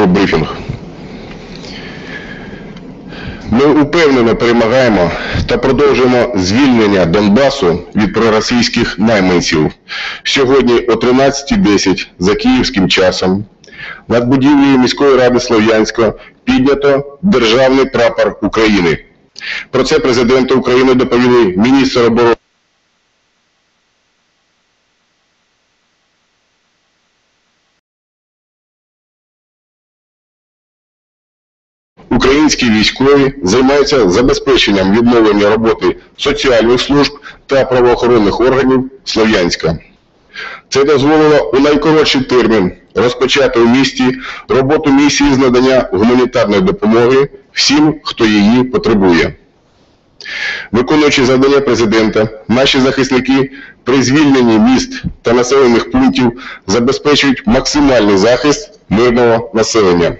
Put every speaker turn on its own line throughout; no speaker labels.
тимчасовий брифінг. Ми упевнено перемагаємо та продовжуємо звільнення Донбасу від проросійських найманців. Сьогодні о 13.10 за київським часом над будівлею міської ради Слов'янська піднято державний прапор України. Про це президенту України доповіли міністр оборони. Українські військові займаються забезпеченням відновлення роботи соціальних служб та правоохоронних органів Слов'янська. Це дозволило у найкоротший термін розпочати у місті роботу місії з надання гуманітарної допомоги всім, хто її потребує. Виконуючи завдання президента, наші захисники при звільненні міст та населених пунктів забезпечують максимальний захист мирного населення.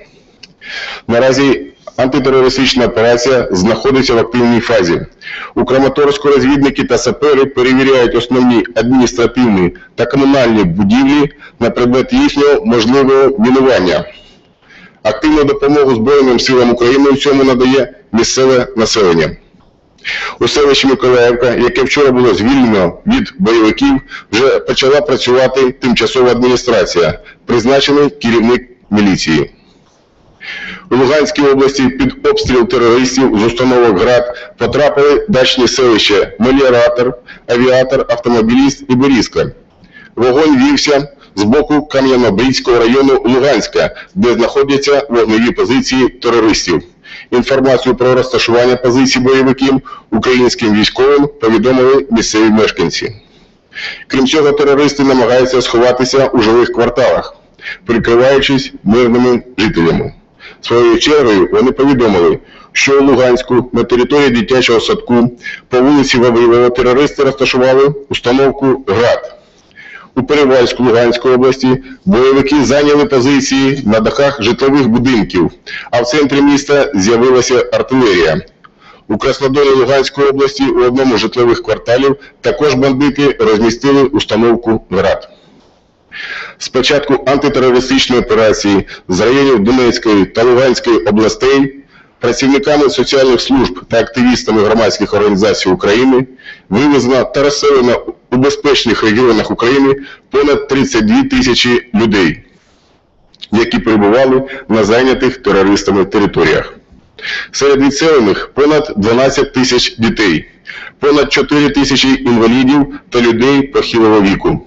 Наразі антитерористична операція знаходиться в активній фазі. У Краматорську розвідники та сапери перевіряють основні адміністративні та комунальні будівлі на предмет їхнього можливого мінування. Активну допомогу Збройним силам України у цьому надає місцеве населення. У селищі Миколаївка, яке вчора було звільнено від бойовиків, вже почала працювати тимчасова адміністрація, призначений керівник міліції. У Луганській області під обстріл терористів з установок ГРАД потрапили дачні селища Меліоратор, Авіатор, Автомобіліст і Борізка. Вогонь вівся з боку Кам'янобрідського району Луганська, де знаходяться вогневі позиції терористів. Інформацію про розташування позицій бойовиків українським військовим повідомили місцеві мешканці. Крім цього, терористи намагаються сховатися у жилих кварталах, прикриваючись мирними жителями. Своєю чергою вони повідомили, що у Луганську на території дитячого садку по вулиці Вавилова терористи розташували установку ГРАД. У Перевальську Луганської області бойовики зайняли позиції на дахах житлових будинків, а в центрі міста з'явилася артилерія. У Краснодолі Луганської області у одному з житлових кварталів також бандити розмістили установку ГРАД. З початку антитерористичної операції з районів Донецької та Луганської областей працівниками соціальних служб та активістами громадських організацій України вивезено та розселено у безпечних регіонах України понад 32 тисячі людей, які перебували на зайнятих терористами територіях. Серед відселених понад 12 тисяч дітей, понад 4 тисячі інвалідів та людей похилого віку.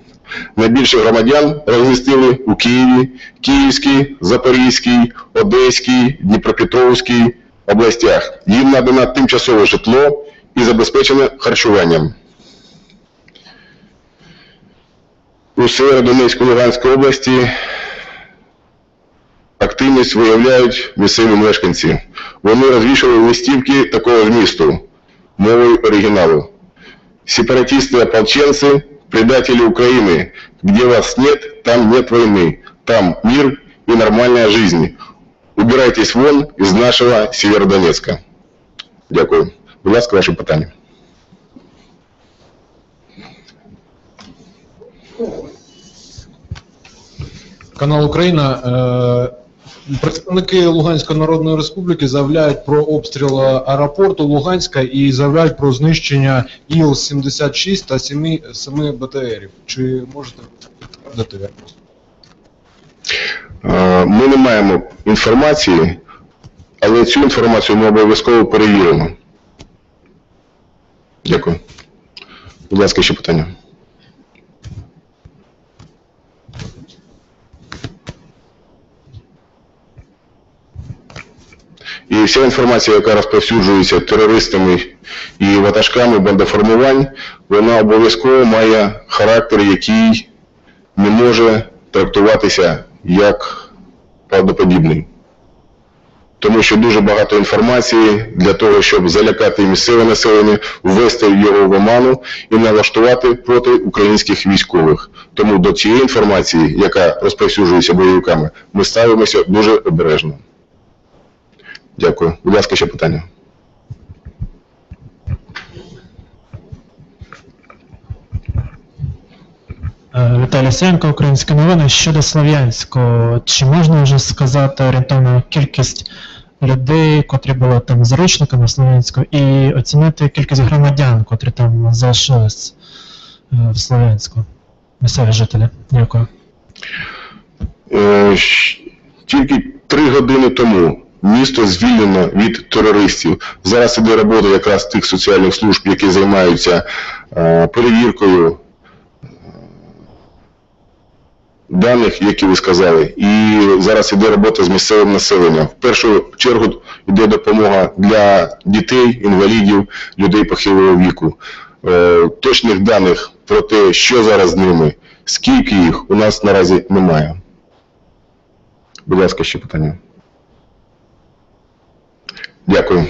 Найбільше громадян розмістили у Києві, Київській, Запорізькій, Одеській, Дніпропетровській областях. Їм надано тимчасове житло і забезпечено харчуванням. У Северодонецькій Луганській області активність виявляють місцеві мешканці. Вони розвішали листівки такого змісту мовою оригіналу. Сепаратисты-ополченцы, предатели Украины, где вас нет, там нет войны, там мир и нормальная жизнь. Убирайтесь вон из нашего Северодонецка. Дякую. Будь ласка, ваше питання.
Канал Україна. Е, Представники Луганської Народної Республіки заявляють про обстріл аеропорту Луганська і заявляють про знищення Іл-76 та 7, 7 БТРів. Чи можете підтвердити?
Е, Ми не маємо інформації, але цю інформацію ми обов'язково перевіримо. Дякую. Будь ласка, ще питання. І вся інформація, яка розповсюджується терористами і ватажками бандоформувань, вона обов'язково має характер, який не може трактуватися як правдоподібний. Тому що дуже багато інформації для того, щоб залякати місцеве населення, ввести його в оману і налаштувати проти українських військових. Тому до цієї інформації, яка розповсюджується бойовиками, ми ставимося дуже обережно. Дякую. Будь ласка, ще питання.
Е, Віталій Сенко, Українські новини. Щодо Слов'янського, чи можна вже сказати орієнтовну кількість людей, котрі були там заручниками Слов'янського, і оцінити кількість громадян, котрі там залишились е, в Слов'янську? Місцеві жителі. Дякую.
Е, Тільки три години тому місто звільнено від терористів. Зараз іде робота якраз тих соціальних служб, які займаються е, перевіркою е, даних, які ви сказали. І зараз іде робота з місцевим населенням. В першу чергу йде допомога для дітей, інвалідів, людей похилого віку. Е, Точних даних про те, що зараз з ними, скільки їх, у нас наразі немає. Будь ласка, ще питання. Дякую.